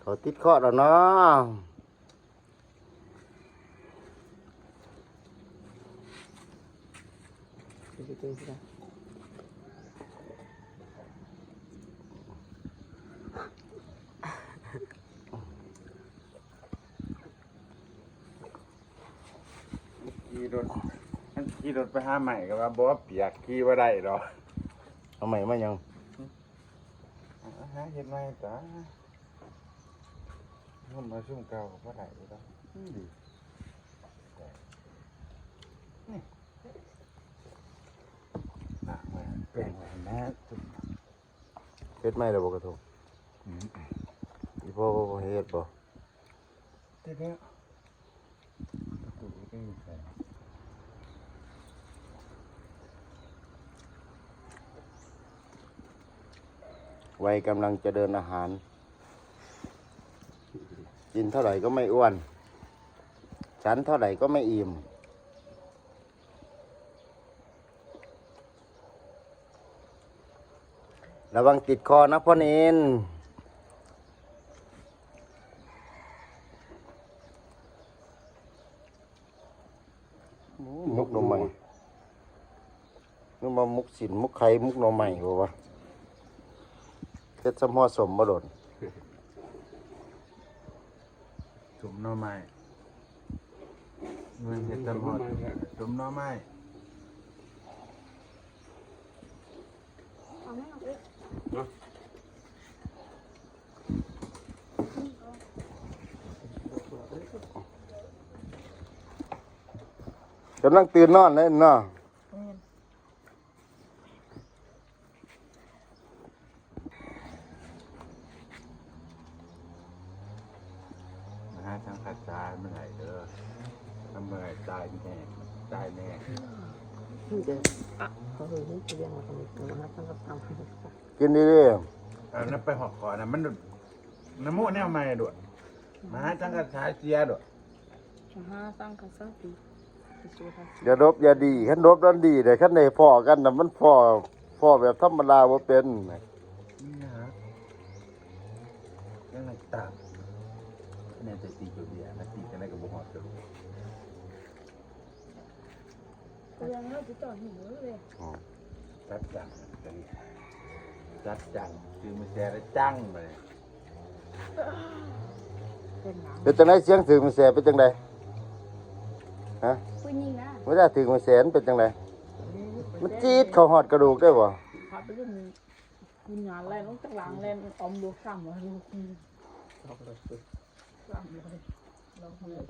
เขาติดเคราะห์แล้วเนาะขี่รถมันขี่รถไปหาใหม่ก็ว่าบ่ว่าเปียกขี่ว่าได้ดอกเอาใหม่มายัง เอาหาเฮ็ดใหม่จ้ามันมาซุ่มเก่าก็บ่ได้ดอกอืมดีนี่อะไว้แปลงไว้นะจุ่มเฮ็ดไม่แล้วบ่กระทงอีพ่อบ่บ่เฮ็ดบ่เดี๋ยวตู้ก็มีใส่ วัยกำลังจะเดินอาหาร กินเท่าไหร่ก็ไม่อ้วน ฉันเท่าไหร่ก็ไม่อิ่ม ระวังติดคอนะพ่อเนนมุกนมใหม่นึกว่ามุกสินมุกไข่มุกนมใหม่บ่วะ เฮ็ดสมหอสมบ่โดนจุ่มหน่อไม้เงินเฮ็ดตำฮอดจุ่มหน่อไม้เอาไม่เอาเลยกำลังตื่นนอนเลยเนาะ นะฮะทาตายเมื่อไหร่เด้อทำเมื่อไหร่ตายแน่ตายแน่เขาเลยนี่เรียงมาตรงนี้ตรงนั้นตั้งกับตามกินดีเอานั้นไปหอกคอนะมันน้ำมูกแนวใหม่ด่วนมาหาจังกระชายเสียด่วนห้าตั้งกับสักปีอย่าดบอย่าดีขั้นดบดันดีแต่ขั้นในพ่อกันนะมันพ่อพ่อแบบธรรมดาบ่าเป็นนี่นะฮะยังไงตาม แน่จะตีกับเบียร์นะตีกันได้กับบุหอดจ้ะเรียนแล้วจะจอดหิวเลยจัดจังจัดจังคือมันแซ่แล้วจังไปเป็นหนังเป็นจังไดเสียงถึงมันแสบเป็นจังไดฮะผู้หญิงนะเวลาถึงมันแสนเป็นจังไดมันจี๊ดเข้าฮอดกระดูกได้บ่พาไปเรื่องคุณงานแล่นต้องตั้งหลังแล่นอมลูกซ้ำเลยลูกซ้ำเลยเราท 干活嘞，老朋友。